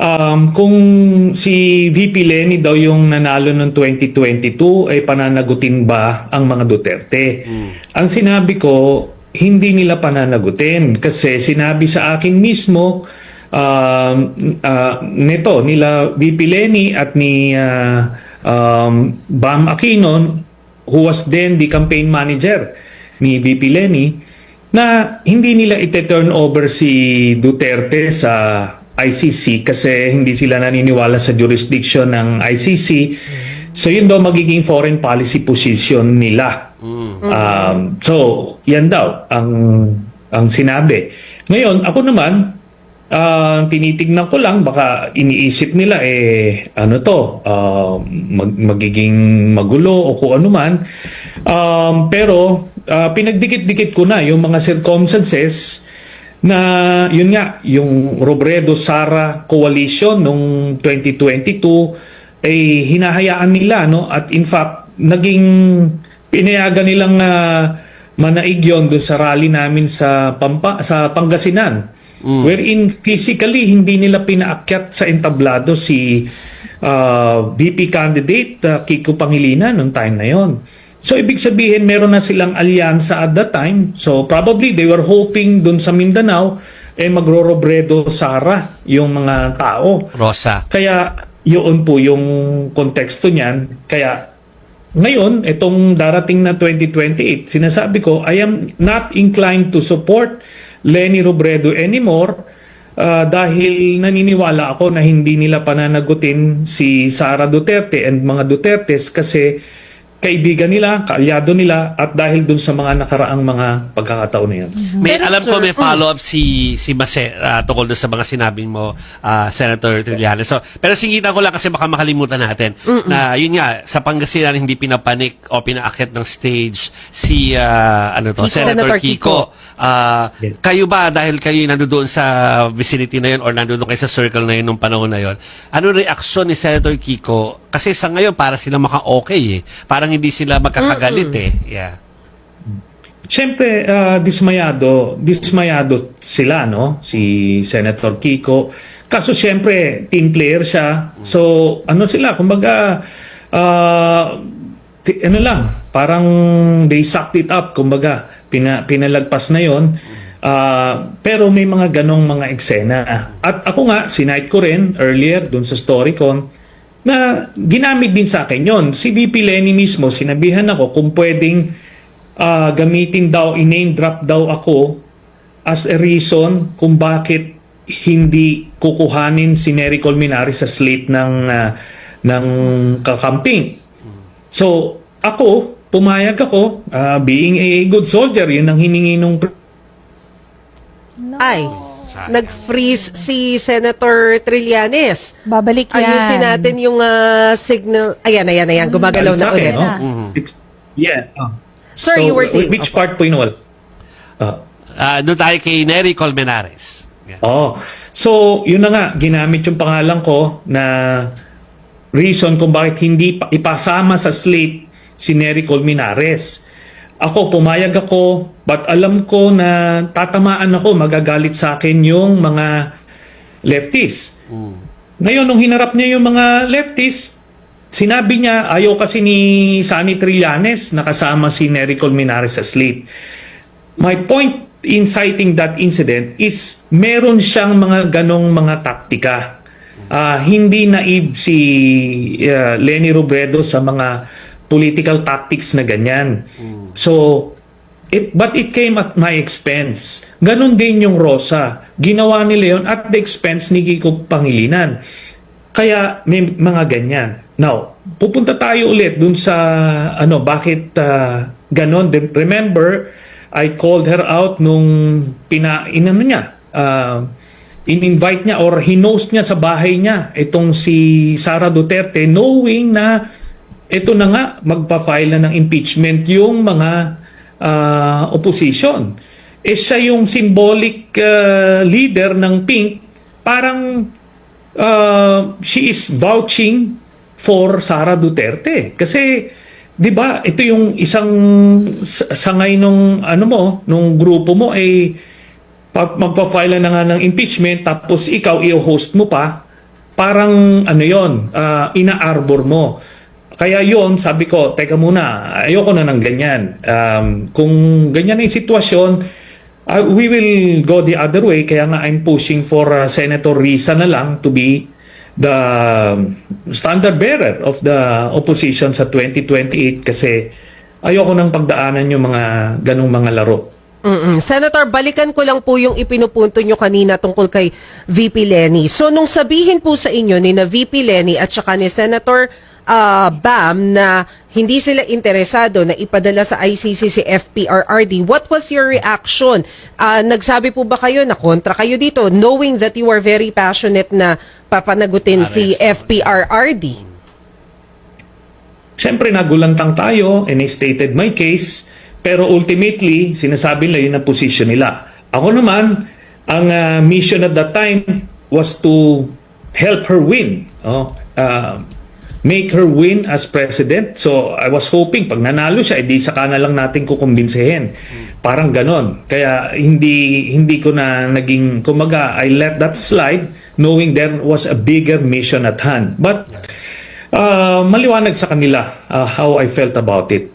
Um, kung si VP Lenny daw yung nanalo noong 2022, ay pananagutin ba ang mga Duterte? Ang sinabi ko, hindi nila pananagutin kasi sinabi sa akin mismo um, ah, nito, nila VP Lenny at ni ah, um, Bam Aquino, who was then the campaign manager ni VP Lenny, na hindi nila ite-turn over si Duterte sa ICC kasi hindi sila naniniwala sa jurisdiction ng ICC. So yun daw magiging foreign policy position nila. Um, so yan daw ang ang sinabi. Ngayon, ako naman ah, tinitignan ko lang baka iniisip nila eh ano to ah, mag- magiging magulo o kung ano man. Um, pero ah, pinagdikit-dikit ko na yung mga circumstances na yun nga yung Robredo Sara coalition nung 2022 ay hinahayaan nila no? At in fact naging pinayagan nilang ah, manaig yon doon sa rally namin sa Pampa sa Pangasinan. Wherein physically hindi nila pinaakyat sa entablado si ah, VP candidate ah, Kiko Pangilinan noong time na yon So ibig sabihin meron na silang alyansa at that time. So probably they were hoping dun sa Mindanao eh magro-robredo Sara yung mga tao. Rosa. Kaya yun po yung konteksto niyan. Kaya ngayon, itong darating na 2028, sinasabi ko, I am not inclined to support Lenny Robredo anymore ah, dahil naniniwala ako na hindi nila pananagutin si Sara Duterte and mga Dutertes kasi kaibigan nila, kaalyado nila at dahil dun sa mga nakaraang mga pagkakataon na yan. May Pero alam ko sir, may follow-up si si Mase ah, tungkol doon sa mga sinabi mo ah, Senator Trillanes. So, pero singitan ko lang kasi baka makalimutan natin na yun nga sa Pangasinan hindi pinapanik o pinaakyat ng stage si ah, ano to Kiko. Senator, Senator Kiko. Ah, Yes. Kayo ba dahil kayo nandoon sa vicinity na yun or nandoon kayo sa circle na yun nung panahon na yun? Ano reaksyon ni Senator Kiko? Kasi sa ngayon para sila maka-okay eh. Parang hindi sila magkakagalit eh. Yeah. Siyempre, ah, dismayado, dismayado sila, no? Si Senator Kiko. Kaso siyempre, team player siya. So, ano sila, kumbaga, ah, ti- ano lang, parang they sucked it up, kumbaga, pina, pinalagpas na yon. Ah, pero may mga ganong mga eksena. At ako nga, sinight ko rin earlier dun sa StoryCon, na ginamit din sa akin yon. Si VP Lenny mismo, sinabihan ako kung pwedeng ah, gamitin daw, i-name drop daw ako as a reason kung bakit hindi kukuhanin si Nery Colmenares sa slate ng ah, ng kakamping. So, ako, pumayag ako, ah, being a good soldier, yun ang hiningi nung pre- Ay, nag-freeze si Senator Trillanes. Babalik yan. Ayusin natin yung ah, signal. Ayan, ayan, ayan. Gumagalaw sa na akin, ulit. no? na. It's- Yeah. ah. Sir, you were saying- Which part po yun? Ah, Ah, doon tayo kay Nery Colmenares. Yeah. Oh. So, yun na nga, ginamit yung pangalan ko na reason kung bakit hindi pa, ipasama sa slate si Nery Colmenares. Ako, pumayag ako, but alam ko na tatamaan ako, magagalit sa akin yung mga leftists. Ngayon, nung hinarap niya yung mga leftists, sinabi niya, ayaw kasi ni Sunny Trillanes nakasama si Nery Colmenares sa slate. My point in citing that incident is meron siyang mga ganong mga taktika. Ah, hindi naive si ah, Lenny Robredo sa mga political tactics na ganyan. So, it, but it came at my expense. Ganon din yung Rosa. Ginawa nila yon at the expense ni Kiko Pangilinan. Kaya may mga ganyan. Now, pupunta tayo ulit dun sa ano bakit ah, ganon. Remember, I called her out nung pina inano niya. ah, in-invite niya or hinost niya sa bahay niya itong si Sara Duterte knowing na ito na nga magpa-file na ng impeachment yung mga ah, opposition. Eh siya yung symbolic ah, leader ng Pink, parang uh, she is vouching for Sara Duterte. Kasi 'di ba, ito yung isang sangay nung ano mo, nung grupo mo ay pag magpa-file na nga ng impeachment tapos ikaw i-host mo pa parang ano yon ah, ina-arbor mo. Kaya yon sabi ko, teka muna, ayoko na ng ganyan. Um, kung ganyan na yung sitwasyon, uh, we will go the other way. Kaya nga I'm pushing for uh, Senator Risa na lang to be the standard bearer of the opposition sa 2028 kasi ayoko nang pagdaanan yung mga ganong mga laro. Mm-mm. Senator, balikan ko lang po yung ipinupunto nyo kanina tungkol kay VP Lenny. So, nung sabihin po sa inyo ni na VP Lenny at saka ni Senator ah, Bam na hindi sila interesado na ipadala sa ICC si FPRRD, what was your reaction? Ah, nagsabi po ba kayo na kontra kayo dito knowing that you are very passionate na papanagutin si FPRRD? Siyempre, nagulantang tayo and I stated my case, pero ultimately, sinasabi nila yun ang position nila. Ako naman, ang ah, mission at that time was to help her win. Oh, ah, make her win as president. So, I was hoping, pag nanalo siya, edi saka na lang natin kukumbinsihin. Parang ganon. Kaya hindi hindi ko na naging, kumaga, I let that slide knowing there was a bigger mission at hand. But, Ah, maliwanag sa kanila ah, how I felt about it.